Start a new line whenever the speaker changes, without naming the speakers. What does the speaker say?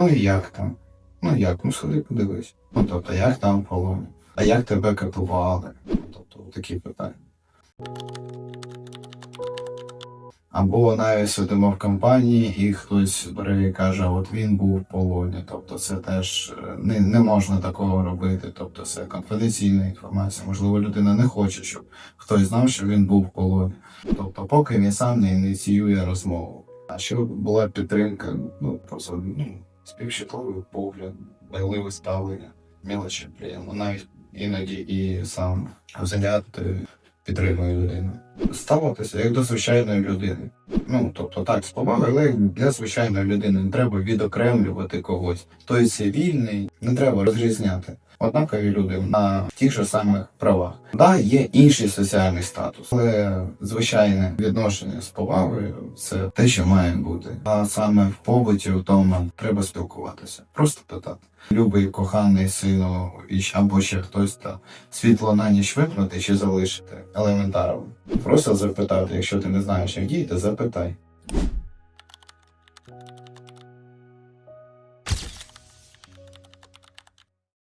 Ну і як там? Ну як? Ну сходи подивись. Ну тобто, як там в полоні? А як тебе катували? Тобто, такі питання. Або навіть сидимо в компанії, і хтось бере і каже, от він був в полоні. Тобто це теж е, не, не можна такого робити. Тобто це конфіденційна інформація. Можливо, людина не хоче, щоб хтось знав, що він був в полоні. Тобто, поки він сам не ініціює розмову. А щоб була підтримка, ну просто ну, співчутливий погляд, байливе ставлення, мілочі приємно. Навіть іноді і сам взгляд е, підтримує людину. Ставитися як до звичайної людини. Ну, тобто так, з повагою, але для звичайної людини не треба відокремлювати когось. Той цивільний, не треба розрізняти. Однакові люди на тих же самих правах. Да, є інший соціальний статус, але звичайне відношення з повагою це те, що має бути. А саме в побуті вдома треба спілкуватися, просто питати. Любий коханий сину або ще хтось та світло на ніч вимкнути чи залишити елементарно. Просто запитати, якщо ти не знаєш, як діяти, запитай.